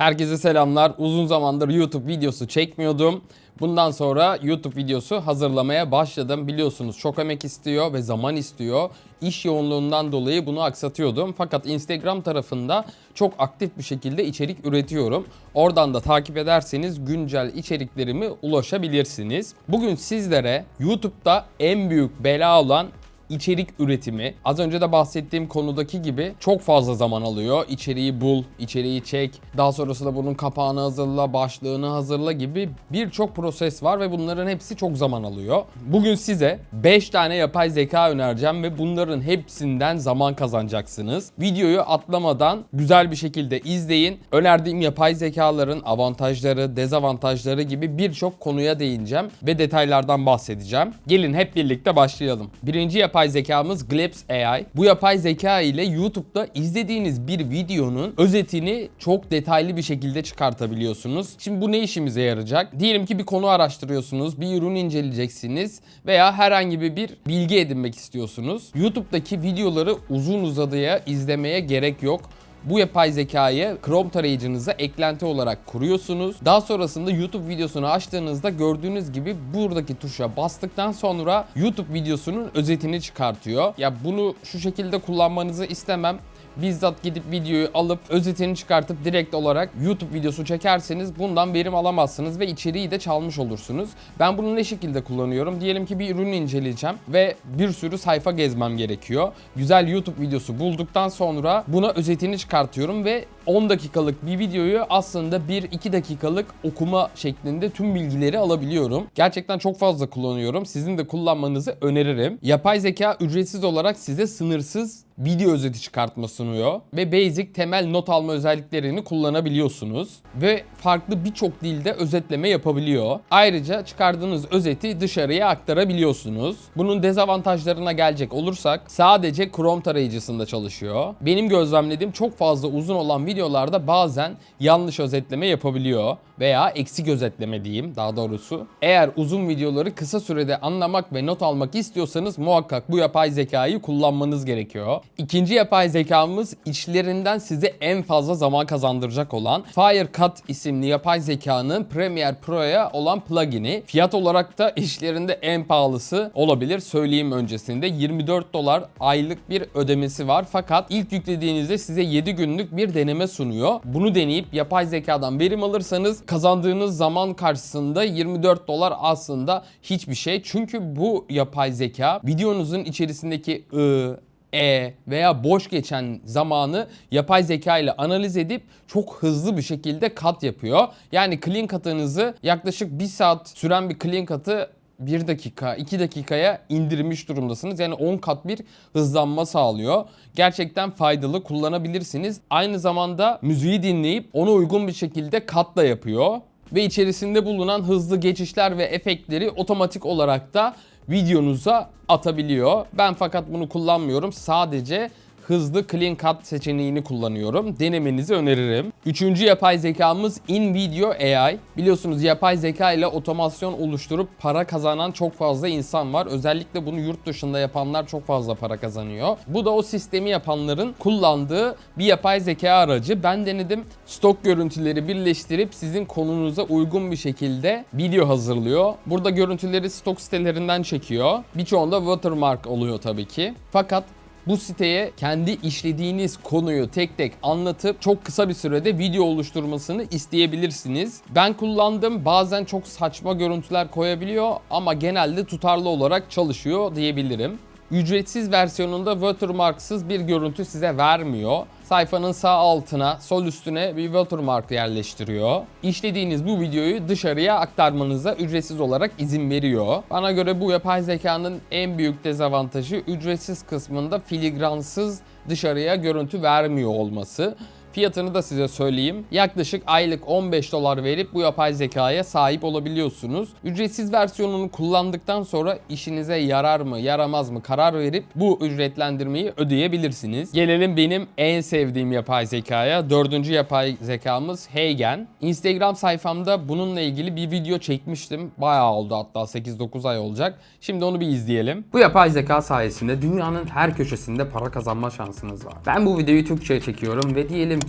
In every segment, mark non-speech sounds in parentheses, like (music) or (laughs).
Herkese selamlar. Uzun zamandır YouTube videosu çekmiyordum. Bundan sonra YouTube videosu hazırlamaya başladım. Biliyorsunuz çok emek istiyor ve zaman istiyor. İş yoğunluğundan dolayı bunu aksatıyordum. Fakat Instagram tarafında çok aktif bir şekilde içerik üretiyorum. Oradan da takip ederseniz güncel içeriklerimi ulaşabilirsiniz. Bugün sizlere YouTube'da en büyük bela olan içerik üretimi az önce de bahsettiğim konudaki gibi çok fazla zaman alıyor. İçeriği bul, içeriği çek, daha sonrasında bunun kapağını hazırla, başlığını hazırla gibi birçok proses var ve bunların hepsi çok zaman alıyor. Bugün size 5 tane yapay zeka önereceğim ve bunların hepsinden zaman kazanacaksınız. Videoyu atlamadan güzel bir şekilde izleyin. Önerdiğim yapay zekaların avantajları, dezavantajları gibi birçok konuya değineceğim ve detaylardan bahsedeceğim. Gelin hep birlikte başlayalım. Birinci yapay zekamız Glebs AI. Bu yapay zeka ile YouTube'da izlediğiniz bir videonun özetini çok detaylı bir şekilde çıkartabiliyorsunuz. Şimdi bu ne işimize yarayacak? Diyelim ki bir konu araştırıyorsunuz, bir ürün inceleyeceksiniz veya herhangi bir bilgi edinmek istiyorsunuz. YouTube'daki videoları uzun uzadıya izlemeye gerek yok. Bu yapay zekayı Chrome tarayıcınıza eklenti olarak kuruyorsunuz. Daha sonrasında YouTube videosunu açtığınızda gördüğünüz gibi buradaki tuşa bastıktan sonra YouTube videosunun özetini çıkartıyor. Ya bunu şu şekilde kullanmanızı istemem bizzat gidip videoyu alıp özetini çıkartıp direkt olarak YouTube videosu çekerseniz bundan verim alamazsınız ve içeriği de çalmış olursunuz. Ben bunu ne şekilde kullanıyorum? Diyelim ki bir ürünü inceleyeceğim ve bir sürü sayfa gezmem gerekiyor. Güzel YouTube videosu bulduktan sonra buna özetini çıkartıyorum ve 10 dakikalık bir videoyu aslında 1-2 dakikalık okuma şeklinde tüm bilgileri alabiliyorum. Gerçekten çok fazla kullanıyorum. Sizin de kullanmanızı öneririm. Yapay zeka ücretsiz olarak size sınırsız video özeti çıkartma sunuyor ve basic temel not alma özelliklerini kullanabiliyorsunuz ve farklı birçok dilde özetleme yapabiliyor. Ayrıca çıkardığınız özeti dışarıya aktarabiliyorsunuz. Bunun dezavantajlarına gelecek olursak sadece Chrome tarayıcısında çalışıyor. Benim gözlemlediğim çok fazla uzun olan videolarda bazen yanlış özetleme yapabiliyor veya eksik özetleme diyeyim daha doğrusu. Eğer uzun videoları kısa sürede anlamak ve not almak istiyorsanız muhakkak bu yapay zekayı kullanmanız gerekiyor. İkinci yapay zekamız içlerinden size en fazla zaman kazandıracak olan Firecut isimli yapay zekanın Premiere Pro'ya olan plugin'i. Fiyat olarak da işlerinde en pahalısı olabilir söyleyeyim öncesinde. 24 dolar aylık bir ödemesi var fakat ilk yüklediğinizde size 7 günlük bir deneme sunuyor. Bunu deneyip yapay zekadan verim alırsanız kazandığınız zaman karşısında 24 dolar aslında hiçbir şey. Çünkü bu yapay zeka videonuzun içerisindeki ı, e veya boş geçen zamanı yapay zeka ile analiz edip çok hızlı bir şekilde kat yapıyor. Yani clean cut'ınızı yaklaşık 1 saat süren bir clean cut'ı 1 dakika, 2 dakikaya indirmiş durumdasınız. Yani 10 kat bir hızlanma sağlıyor. Gerçekten faydalı kullanabilirsiniz. Aynı zamanda müziği dinleyip ona uygun bir şekilde kat da yapıyor. Ve içerisinde bulunan hızlı geçişler ve efektleri otomatik olarak da videonuza atabiliyor. Ben fakat bunu kullanmıyorum. Sadece hızlı clean cut seçeneğini kullanıyorum. Denemenizi öneririm. Üçüncü yapay zekamız InVideo AI. Biliyorsunuz yapay zeka ile otomasyon oluşturup para kazanan çok fazla insan var. Özellikle bunu yurt dışında yapanlar çok fazla para kazanıyor. Bu da o sistemi yapanların kullandığı bir yapay zeka aracı. Ben denedim. Stok görüntüleri birleştirip sizin konunuza uygun bir şekilde video hazırlıyor. Burada görüntüleri stok sitelerinden çekiyor. Birçoğunda watermark oluyor tabii ki. Fakat bu siteye kendi işlediğiniz konuyu tek tek anlatıp çok kısa bir sürede video oluşturmasını isteyebilirsiniz. Ben kullandım. Bazen çok saçma görüntüler koyabiliyor ama genelde tutarlı olarak çalışıyor diyebilirim. Ücretsiz versiyonunda watermarksız bir görüntü size vermiyor. Sayfanın sağ altına, sol üstüne bir watermark yerleştiriyor. İşlediğiniz bu videoyu dışarıya aktarmanıza ücretsiz olarak izin veriyor. Bana göre bu yapay zekanın en büyük dezavantajı ücretsiz kısmında filigransız dışarıya görüntü vermiyor olması. Fiyatını da size söyleyeyim. Yaklaşık aylık 15 dolar verip bu yapay zekaya sahip olabiliyorsunuz. Ücretsiz versiyonunu kullandıktan sonra işinize yarar mı, yaramaz mı karar verip bu ücretlendirmeyi ödeyebilirsiniz. Gelelim benim en sevdiğim yapay zekaya. Dördüncü yapay zekamız Heygen. Instagram sayfamda bununla ilgili bir video çekmiştim. Bayağı oldu hatta 8-9 ay olacak. Şimdi onu bir izleyelim. Bu yapay zeka sayesinde dünyanın her köşesinde para kazanma şansınız var. Ben bu videoyu Türkçe'ye çekiyorum ve diyelim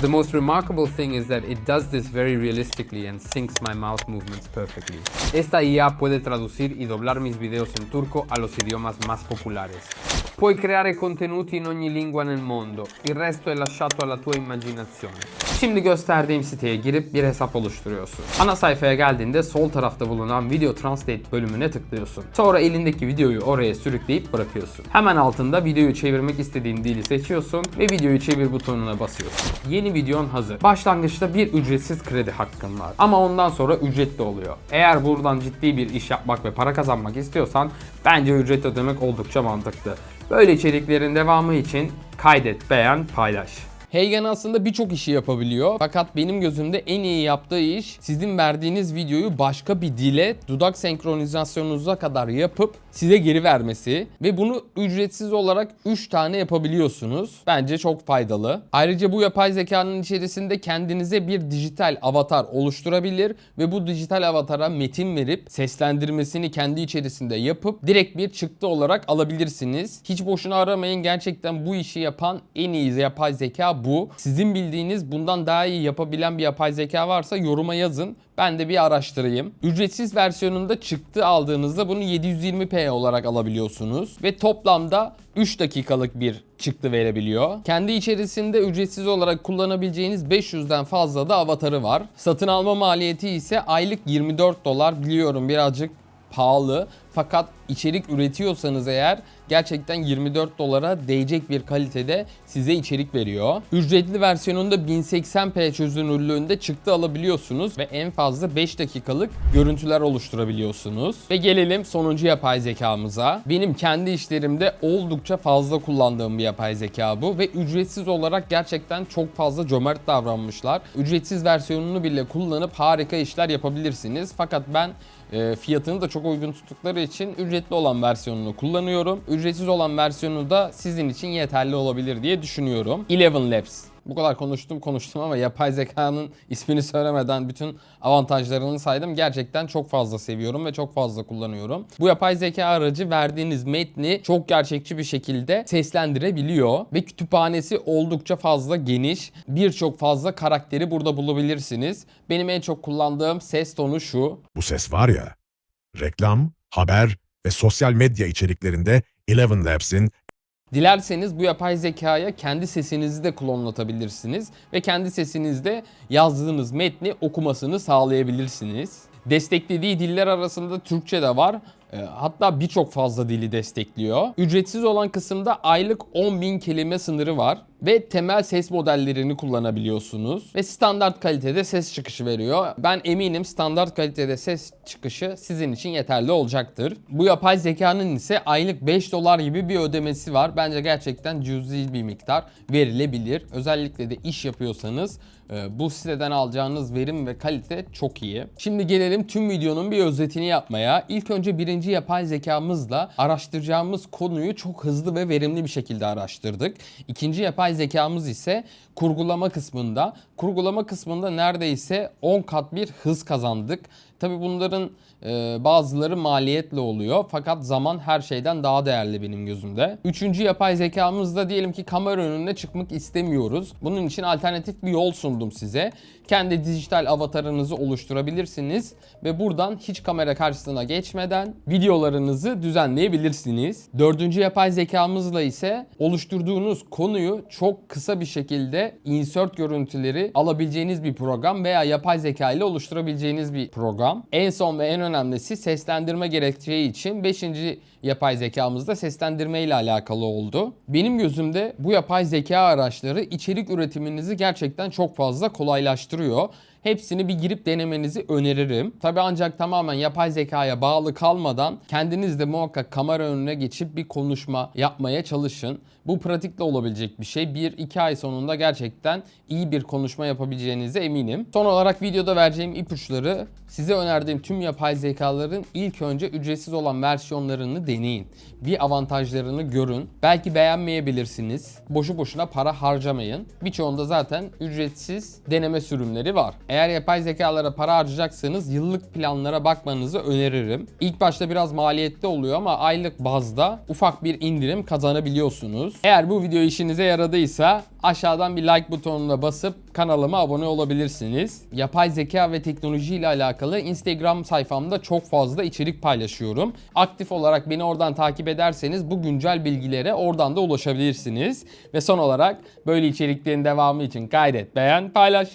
The most remarkable thing is that it does this very realistically and syncs my mouth movements perfectly. Esta IA puede traducir y doblar mis videos en turco a los idiomas más populares. Puoi creare contenuti in ogni lingua nel mondo. Il resto è lasciato alla tua immaginazione. Şimdi gösterdiğim siteye girip bir hesap oluşturuyorsun. Ana sayfaya geldiğinde sol tarafta bulunan Video Translate bölümüne tıklıyorsun. Sonra elindeki videoyu oraya sürükleyip bırakıyorsun. Hemen altında videoyu çevirmek istediğin dili seçiyorsun ve videoyu çevir butonuna basıyorsun. Yeni videon hazır. Başlangıçta bir ücretsiz kredi hakkın var. Ama ondan sonra ücretli oluyor. Eğer buradan ciddi bir iş yapmak ve para kazanmak istiyorsan bence ücret ödemek oldukça mantıklı. Böyle içeriklerin devamı için kaydet, beğen, paylaş. Heygen aslında birçok işi yapabiliyor. Fakat benim gözümde en iyi yaptığı iş sizin verdiğiniz videoyu başka bir dile dudak senkronizasyonunuza kadar yapıp size geri vermesi ve bunu ücretsiz olarak 3 tane yapabiliyorsunuz. Bence çok faydalı. Ayrıca bu yapay zekanın içerisinde kendinize bir dijital avatar oluşturabilir ve bu dijital avatara metin verip seslendirmesini kendi içerisinde yapıp direkt bir çıktı olarak alabilirsiniz. Hiç boşuna aramayın. Gerçekten bu işi yapan en iyi yapay zeka bu. Sizin bildiğiniz bundan daha iyi yapabilen bir yapay zeka varsa yoruma yazın. Ben de bir araştırayım. Ücretsiz versiyonunda çıktı aldığınızda bunu 720p olarak alabiliyorsunuz. Ve toplamda 3 dakikalık bir çıktı verebiliyor. Kendi içerisinde ücretsiz olarak kullanabileceğiniz 500'den fazla da avatarı var. Satın alma maliyeti ise aylık 24 dolar. Biliyorum birazcık pahalı. Fakat içerik üretiyorsanız eğer gerçekten 24 dolara değecek bir kalitede size içerik veriyor. Ücretli versiyonunda 1080p çözünürlüğünde çıktı alabiliyorsunuz ve en fazla 5 dakikalık görüntüler oluşturabiliyorsunuz. Ve gelelim sonuncu yapay zekamıza. Benim kendi işlerimde oldukça fazla kullandığım bir yapay zeka bu ve ücretsiz olarak gerçekten çok fazla cömert davranmışlar. Ücretsiz versiyonunu bile kullanıp harika işler yapabilirsiniz. Fakat ben e, fiyatını da çok uygun tuttukları için ücretli olan versiyonunu kullanıyorum. Ücretsiz olan versiyonu da sizin için yeterli olabilir diye düşünüyorum. Eleven Labs. Bu kadar konuştum konuştum ama yapay zekanın (laughs) ismini söylemeden bütün avantajlarını saydım. Gerçekten çok fazla seviyorum ve çok fazla kullanıyorum. Bu yapay zeka aracı verdiğiniz metni çok gerçekçi bir şekilde seslendirebiliyor ve kütüphanesi oldukça fazla geniş. Birçok fazla karakteri burada bulabilirsiniz. Benim en çok kullandığım ses tonu şu. Bu ses var ya, reklam, haber ve sosyal medya içeriklerinde Eleven Labs'in Dilerseniz bu yapay zekaya kendi sesinizi de klonlatabilirsiniz ve kendi sesinizde yazdığınız metni okumasını sağlayabilirsiniz. Desteklediği diller arasında Türkçe de var. E, Hatta birçok fazla dili destekliyor. Ücretsiz olan kısımda aylık 10.000 kelime sınırı var ve temel ses modellerini kullanabiliyorsunuz ve standart kalitede ses çıkışı veriyor. Ben eminim standart kalitede ses çıkışı sizin için yeterli olacaktır. Bu yapay zekanın ise aylık 5 dolar gibi bir ödemesi var. Bence gerçekten cüzi bir miktar verilebilir. Özellikle de iş yapıyorsanız e, bu siteden alacağınız verim ve kalite çok iyi. Şimdi gelelim tüm videonun bir özetini yapmaya. İlk önce birinci yapay zekamızla araştıracağımız konuyu çok hızlı ve verimli bir şekilde araştırdık. İkinci yapay zekamız ise kurgulama kısmında. Kurgulama kısmında neredeyse 10 kat bir hız kazandık. Tabi bunların e, bazıları maliyetli oluyor fakat zaman her şeyden daha değerli benim gözümde. Üçüncü yapay zekamızda diyelim ki kamera önüne çıkmak istemiyoruz. Bunun için alternatif bir yol sundum size. Kendi dijital avatarınızı oluşturabilirsiniz ve buradan hiç kamera karşısına geçmeden videolarınızı düzenleyebilirsiniz. Dördüncü yapay zekamızla ise oluşturduğunuz konuyu çok kısa bir şekilde insert görüntüleri alabileceğiniz bir program veya yapay zeka ile oluşturabileceğiniz bir program. En son ve en önemlisi seslendirme gerekeceği için 5. yapay zekamız da seslendirme ile alakalı oldu. Benim gözümde bu yapay zeka araçları içerik üretiminizi gerçekten çok fazla kolaylaştırıyor. Hepsini bir girip denemenizi öneririm. Tabi ancak tamamen yapay zekaya bağlı kalmadan kendiniz de muhakkak kamera önüne geçip bir konuşma yapmaya çalışın. Bu pratikle olabilecek bir şey. 1-2 ay sonunda gerçekten iyi bir konuşma yapabileceğinize eminim. Son olarak videoda vereceğim ipuçları size önerdiğim tüm yapay zekaların ilk önce ücretsiz olan versiyonlarını deneyin. Bir avantajlarını görün. Belki beğenmeyebilirsiniz. Boşu boşuna para harcamayın. Birçoğunda zaten ücretsiz deneme sürümleri var. Eğer yapay zekalara para harcayacaksanız yıllık planlara bakmanızı öneririm. İlk başta biraz maliyetli oluyor ama aylık bazda ufak bir indirim kazanabiliyorsunuz. Eğer bu video işinize yaradıysa aşağıdan bir like butonuna basıp kanalıma abone olabilirsiniz. Yapay zeka ve teknoloji ile alakalı Instagram sayfamda çok fazla içerik paylaşıyorum. Aktif olarak beni oradan takip ederseniz bu güncel bilgilere oradan da ulaşabilirsiniz. Ve son olarak böyle içeriklerin devamı için kaydet, beğen, paylaş.